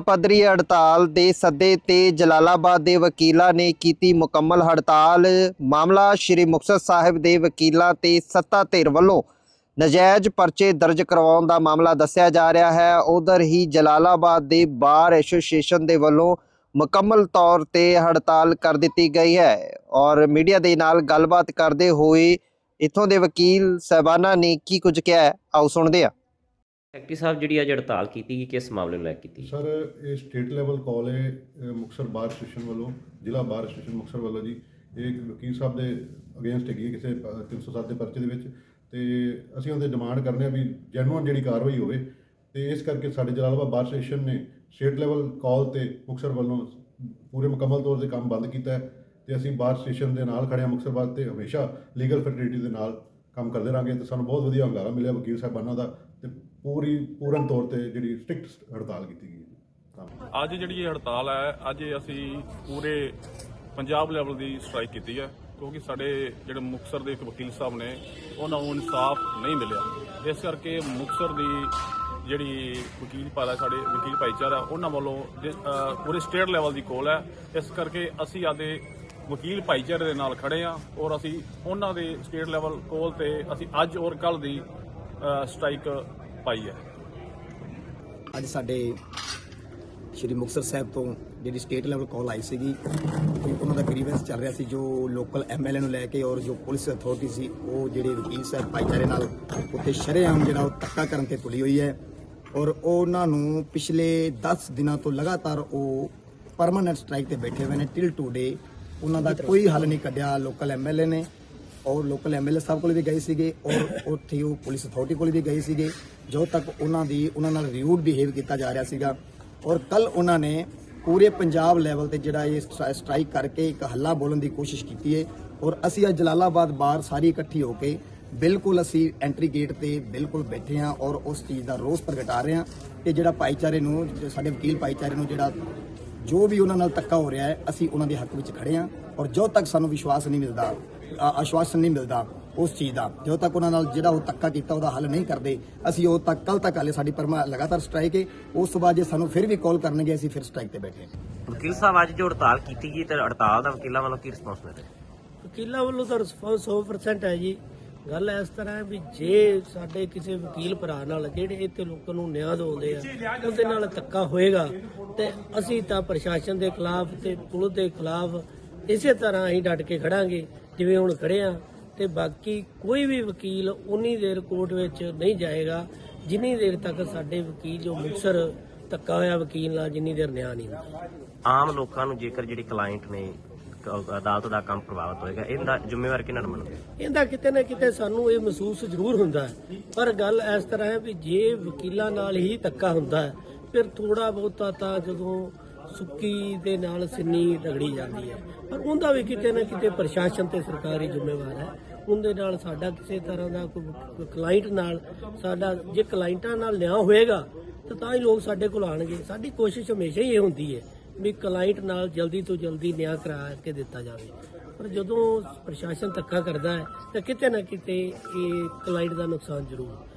ਪੱਧਰੀ ਹੜਤਾਲ ਦੇ ਸੱਦੇ ਤੇ ਜਲਾਲਾਬਾਦ ਦੇ ਵਕੀਲਾਂ ਨੇ ਕੀਤੀ ਮੁਕੰਮਲ ਹੜਤਾਲ। ਮਾਮਲਾ ਸ਼੍ਰੀ ਮੁਕਤਸਰ ਸਾਹਿਬ ਦੇ ਵਕੀਲਾਂ ਤੇ ਸੱਤਾ ਧਿਰ ਵੱਲੋਂ ਨਜਾਇਜ਼ ਪਰਚੇ ਦਰਜ ਕਰਵਾਉਣ ਦਾ ਮਾਮਲਾ ਦੱਸਿਆ ਜਾ ਰਿਹਾ ਹੈ। ਉਧਰ ਹੀ ਜਲਾਲਾਬਾਦ ਦੇ ਬਾਰ ਐਸੋਸੀਏਸ਼ਨ ਦੇ ਵੱਲੋਂ ਮੁਕੰਮਲ ਤੌਰ ਤੇ ਹੜਤਾਲ ਕਰ ਦਿੱਤੀ ਗਈ ਹੈ ਔਰ ਮੀਡੀਆ ਦੇ ਨਾਲ ਗੱਲਬਾਤ ਕਰਦੇ ਹੋਏ ਇਥੋਂ ਦੇ ਵਕੀਲ ਸਹਿਬਾਨਾ ਨੇ ਕੀ ਕੁਝ ਕਿਹਾ ਆਓ ਸੁਣਦੇ ਹਾਂ। ਸੈਕਟਰੀ ਸਾਹਿਬ ਜਿਹੜੀ ਅੱਜ ਹੜਤਾਲ ਕੀਤੀ ਗਈ ਕਿਸ ਮਾਮਲੇ ਨੂੰ ਲੈ ਕੇ ਕੀਤੀ ਸਰ ਇਹ ਸਟੇਟ ਲੈਵਲ ਕਾਲ ਹੈ ਅਹ ਮੁਕਤਸਰ ਬਾਰ ਸਟੇਸ਼ਨ ਵੱਲੋਂ ਜ਼ਿਲ੍ਹਾ ਬਾਰ ਸਟੇਸ਼ਨ ਮੁਕਤਸਰ ਵੱਲੋਂ ਜੀ। ਇਹ ਇੱਕ ਵਕੀਲ ਸਾਹਿਬ ਦੇ ਅਗੇਂਸਟ ਹੈਗੀ ਹੈ ਕਿਸੇ ਅਹ, 307 ਦੇ ਪਰਚੇ ਦੇ ਵਿੱਚ। ਤੇ ਅਸੀਂ ਉਹਦੇ ਡਿਮਾਂਡ ਕਰਦੇ ਹਾਂ ਵੀ ਜੈਨੂਅਨ ਜਿਹੜੀ ਕਾਰਵਾਈ ਹੋਵੇ। ਤੇ ਇਸ ਕਰਕੇ ਸਾਡੇ ਜਲਾਲਾਬਾਦ ਬਾਰ ਸਟੇਸ਼ਨ ਨੇ ਸਟੇਟ ਲੈਵਲ ਕਾਲ ਤੇ ਮੁਕਤਸਰ ਵੱਲੋਂ ਪੂਰੇ ਮੁਕੰਮਲ ਤੌਰ ਤੇ ਕੰਮ ਬੰਦ ਕੀਤਾ ਹੈ। ਤੇ ਅਸੀਂ ਬਾਰ ਸਟੇਸ਼ਨ ਦੇ ਨਾਲ ਖੜੇ ਹਾਂ ਮੁਕਤਸਰ ਬਾਦ ਤੇ ਹਮੇਸ਼ਾ ਲੀਗਲ ਫੈਟਰਨਿਟੀ ਦੇ ਨਾਲ ਕੰਮ ਕਰਦੇ ਰਹਾਂਗੇ ਤੇ ਸਾਨੂੰ ਬਹੁਤ ਵਧੀਆ ਹੰਗਾਰਾ ਮਿਲਿਆ ਵਕੀਲ ਸਾਹਿਬਾਨਾਂ ਦਾ ਤੇ ਪੂਰੀ, ਪੂਰਨ ਤੌਰ ਤੇ ਜਿਹੜੀ ਸਟ੍ਰਿਕਟ ਹੜਤਾਲ ਕੀਤੀ ਗਈ ਅੱਜ ਜਿਹੜੀ ਇਹ ਹੜਤਾਲ ਹੈ, ਅੱਜ ਅਸੀਂ ਪੂਰੇ ਪੰਜਾਬ ਲੈਵਲ ਦੀ ਸਟ੍ਰਾਈਕ ਕੀਤੀ ਹੈ, ਕਿਉਂਕਿ ਸਾਡੇ ਜਿਹੜੇ ਮੁਕਤਸਰ ਦੇ ਇੱਕ ਵਕੀਲ ਸਾਹਿਬ ਨੇ, ਉਹਨਾਂ ਨੂੰ ਇਨਸਾਫ ਨਹੀਂ ਮਿਲਿਆ। ਇਸ ਕਰਕੇ ਮੁਕਤਸਰ ਦੀ ਜਿਹੜੀ ਵਕੀਲ ਭਾਰਾ ਸਾਡੇ ਵਕੀਲ ਭਾਈਚਾਰਾ, ਉਹਨਾਂ ਵੱਲੋਂ ਜਿ- ਪੂਰੇ ਸਟੇਟ ਲੈਵਲ ਦੀ ਕੋਲ ਹੈ। ਇਸ ਕਰਕੇ ਅਸੀਂ ਆਦੇ ਵਕੀਲ ਭਾਈਚਾਰੇ ਦੇ ਨਾਲ ਖੜੇ ਹਾਂ ਔਰ ਅਸੀਂ ਉਹਨਾਂ ਦੇ ਸਟੇਟ ਲੈਵਲ ਕੋਲ ਤੇ ਅਸੀਂ ਅੱਜ ਔਰ ਕੱਲ ਦੀ ਸਟ੍ਰਾਈਕ ਪਾਈ ਹੈ। ਅੱਜ ਸਾਡੇ ਸ਼੍ਰੀ ਮੁਕਤਸਰ ਸਾਹਿਬ ਤੋਂ ਜਿਹੜੀ ਸਟੇਟ ਲੈਵਲ ਕਾਲ ਆਈ ਸੀਗੀ ਕਿ ਉਹਨਾਂ ਦਾ ਗ੍ਰੀਵੈਂਸ ਚੱਲ ਰਿਹਾ ਸੀ, ਜੋ ਲੋਕਲ ਐਮਐਲਏ ਨੂੰ ਲੈ ਕੇ ਔਰ ਜੋ ਪੁਲਿਸ ਅਥਾਰਟੀ ਸੀ, ਉਹ ਜਿਹੜੇ ਵਕੀਲ ਸਾਹਿਬ ਭਾਈਚਾਰੇ ਨਾਲ ਉੱਥੇ ਸ਼ਰੇਆਮ ਜਿਹੜਾ ਉਹ ਧੱਕਾ ਕਰਨ ਤੇ ਤੁਲੀ ਹੋਈ ਹੈ ਔਰ ਉਹਨਾਂ ਨੂੰ ਪਿਛਲੇ 10 ਦਿਨਾਂ ਤੋਂ ਲਗਾਤਾਰ ਉਹ ਪਰਮਾਨੈਂਟ ਸਟ੍ਰਾਈਕ ਤੇ ਬੈਠੇ ਹੋਏ ਨੇ ਟਿਲ ਟੂਡੇ ਉਹਨਾਂ ਦਾ ਕੋਈ ਹੱਲ ਨਹੀਂ ਕੱਢਿਆ। ਲੋਕਲ ਐਮਐਲਏ ਨੇ ਔਰ ਲੋਕਲ ਐਮਐਲਏ ਸਾਹਿਬ ਕੋਲ ਵੀ ਗਏ ਸੀਗੇ ਔਰ ਉੱਥੇ ਉਹ ਪੁਲਿਸ ਅਥਾਰਟੀ ਕੋਲ ਵੀ ਗਏ ਸੀਗੇ। ਜੋ ਤੱਕ ਉਹਨਾਂ ਦੀ, ਉਹਨਾਂ ਨਾਲ ਰਿਊਡ ਬਿਹੇਵ ਕੀਤਾ ਜਾ ਰਿਹਾ ਸੀਗਾ। ਔਰ ਕੱਲ ਉਹਨਾਂ ਨੇ ਪੂਰੇ ਪੰਜਾਬ ਲੈਵਲ ਤੇ ਜਿਹੜਾ ਇਹ ਸਟਰਾ- ਸਟ੍ਰਾਈਕ ਕਰਕੇ ਇੱਕ ਹੱਲਾ ਬੋਲਣ ਦੀ ਕੋਸ਼ਿਸ਼ ਕੀਤੀ ਹੈ ਔਰ ਅਸੀਂ ਅੱਜ ਜਲਾਲਾਬਾਦ ਬਾਹਰ ਸਾਰੀ ਇਕੱਠੀ ਹੋ ਕੇ ਬਿਲਕੁਲ ਅਸੀਂ ਐਂਟਰੀ ਗੇਟ ਤੇ ਬਿਲਕੁਲ ਬੈਠੇ ਹਾਂ ਔਰ ਉਸ ਚੀਜ਼ ਦਾ ਰੋਸ ਪ੍ਰਗਟਾ ਰਹੇ ਹਾਂ ਕਿ ਜਿਹੜਾ ਭਾਈਚਾਰੇ ਨੂੰ, ਸਾਡੇ ਵਕੀਲ ਭਾਈਚਾਰੇ ਨੂੰ ਜਿਹੜਾ ਜੋ ਵੀ ਉਹਨਾਂ ਨਾਲ ਧੱਕਾ ਹੋ ਰਿਹਾ ਹੈ ਅਸੀਂ ਉਹਨਾਂ ਦੇ ਹੱਕ ਵਿੱਚ ਖੜੇ ਹਾਂ ਔਰ ਜੋ ਤੱਕ ਸਾਨੂੰ ਵਿਸ਼ਵਾਸ ਨਹੀਂ ਮਿਲਦਾ ਆਸ਼ਵਾਸਨ ਨਹੀਂ ਮਿਲਦਾ ਉਸ ਚੀਜ਼ ਦਾ ਜਦੋਂ ਤੱਕ ਉਹਨਾਂ ਨਾਲ ਜਿਹੜਾ ਉਹ ਧੱਕਾ ਕੀਤਾ ਉਹਦਾ ਹੱਲ ਨਹੀਂ ਕਰਦੇ ਅਸੀਂ ਉਹ ਤੱਕ ਕੱਲ ਤੱਕ ਹਾਲੇ ਸਾਡੀ ਪਰਮਾ ਲਗਾਤਾਰ ਸਟ੍ਰਾਈਕ ਹੈ ਉਸ ਤੋਂ ਬਾਅਦ ਜੇ ਸਾਨੂੰ ਫਿਰ ਵੀ ਕਾਲ ਕਰਨਗੇ ਅਸੀਂ ਫਿਰ ਸਟ੍ਰਾਈਕ ਤੇ ਬੈਠੇ ਹਾਂ। ਵਕੀਲ ਸਾਹਿਬ ਅੱਜ ਜੋ ਹੜਤਾਲ ਕੀਤੀ ਗਈ ਤੇ ਹੜਤਾਲ ਦਾ ਵਕੀਲਾਂ ਵੱਲੋਂ ਕੀ ਰਿਸਪੌਂਸ ਮਿਲ ਰਿਹਾ ਵਕੀਲਾਂ ਵੱਲੋਂ ਤਾਂ ਰਿਸਪੌਂਸ 100% ਹੈ ਜੀ। ਗੱਲ ਇਸ ਤਰ੍ਹਾਂ ਹੈ ਵੀ ਜੇ ਸਾਡੇ ਕਿਸੇ ਵਕੀਲ ਭਰਾ ਨਾਲ, ਜਿਹੜੇ ਇੱਥੇ ਲੋਕਾਂ ਨੂੰ ਨਿਆਂ ਦਿਵਾਉਂਦੇ ਆ, ਉਹਦੇ ਨਾਲ ਧੱਕਾ ਹੋਏਗਾ, ਤੇ ਅਸੀਂ ਤਾਂ ਪ੍ਰਸ਼ਾਸਨ ਦੇ ਖਿਲਾਫ ਤੇ ਪੁਲਿਸ ਦੇ ਖਿਲਾਫ ਇਸੇ ਤਰ੍ਹਾਂ ਅਸੀਂ ਡਟ ਕੇ ਖੜਾਂਗੇ, ਜਿਵੇਂ ਹੁਣ ਖੜੇ ਆ। ਤੇ ਬਾਕੀ ਕੋਈ ਵੀ ਵਕੀਲ ਉਨੀ ਦੇਰ ਕੋਰਟ ਵਿੱਚ ਨਹੀਂ ਜਾਏਗਾ, ਜਿੰਨੀ ਦੇਰ ਤੱਕ ਸਾਡੇ ਵਕੀਲ ਜੋ ਮੁਕਸਰ ਧੱਕਾ ਹੋਇਆ ਵਕੀਲ ਨਾਲ, ਜਿੰਨੀ ਦੇਰ ਨਿਆਂ ਨਹੀਂ ਹੁੰਦਾ। ਆਮ ਲੋਕਾਂ ਨੂੰ ਜੇਕਰ ਜਿਹੜੇ ਕਲਾਇੰਟ ਨੇ ਅਦਾਲਤ ਦਾ ਕੰਮ ਪ੍ਰਭਾਵਿਤ ਹੋਏਗਾ। ਇਹਦਾ ਜ਼ਿੰਮੇਵਾਰ ਕਿਹਨਾਂ ਨੂੰ ਇਹਦਾ ਕਿਤੇ ਨਾ ਕਿਤੇ ਸਾਨੂੰ ਇਹ ਮਹਿਸੂਸ ਜ਼ਰੂਰ ਹੁੰਦਾ ਹੈ। ਪਰ ਗੱਲ ਇਸ ਤਰ੍ਹਾਂ ਹੈ ਵੀ ਜੇ ਵਕੀਲਾਂ ਨਾਲ ਹੀ ਧੱਕਾ ਹੁੰਦਾ ਹੈ, ਫਿਰ ਥੋੜਾ ਬਹੁਤਾ ਤਾਂ ਜਦੋਂ ਸੁੱਕੀ ਦੇ ਨਾਲ ਸਿੰਨੀ ਰਗੜੀ ਜਾਂਦੀ ਹੈ। ਪਰ ਉਹਦਾ ਵੀ ਕਿਤੇ ਨਾ ਕਿਤੇ ਪ੍ਰਸ਼ਾਸਨ ਤੇ ਸਰਕਾਰੀ ਜ਼ਿੰਮੇਵਾਰ ਹੈ। ਉਹਦੇ ਨਾਲ ਸਾਡਾ ਕਿਸੇ ਤਰ੍ਹਾਂ ਦਾ ਕੋਈ ਕਲਾਇੰਟ ਨਾਲ ਸਾਡਾ ਜੇ ਕਲਾਇੰਟਾਂ ਨਾਲ ਲਿਆ ਹੋਏਗਾ, ਤਾਂ ਤਾਂ ਹੀ ਲੋਕ ਸਾਡੇ ਕੋਲ ਆਣਗੇ ਸਾਡੀ ਕੋਸ਼ਿਸ਼ ਹਮੇਸ਼ਾ ਹੀ ਇਹ ਹੁੰਦੀ ਹੈ ਵੀ ਕਲਾਇੰਟ ਨਾਲ ਜਲਦੀ ਤੋਂ ਜਲਦੀ ਨਿਆਂ ਕਰਾ ਕੇ ਦਿੱਤਾ ਜਾਵੇ। ਪਰ ਜਦੋਂ ਪ੍ਰਸ਼ਾਸਨ ਧੱਕਾ ਕਰਦਾ ਹੈ, ਤਾਂ ਕਿਤੇ ਨਾ ਕਿਤੇ ਇਹ ਕਲਾਇੰਟ ਦਾ ਨੁਕਸਾਨ ਜ਼ਰੂਰ।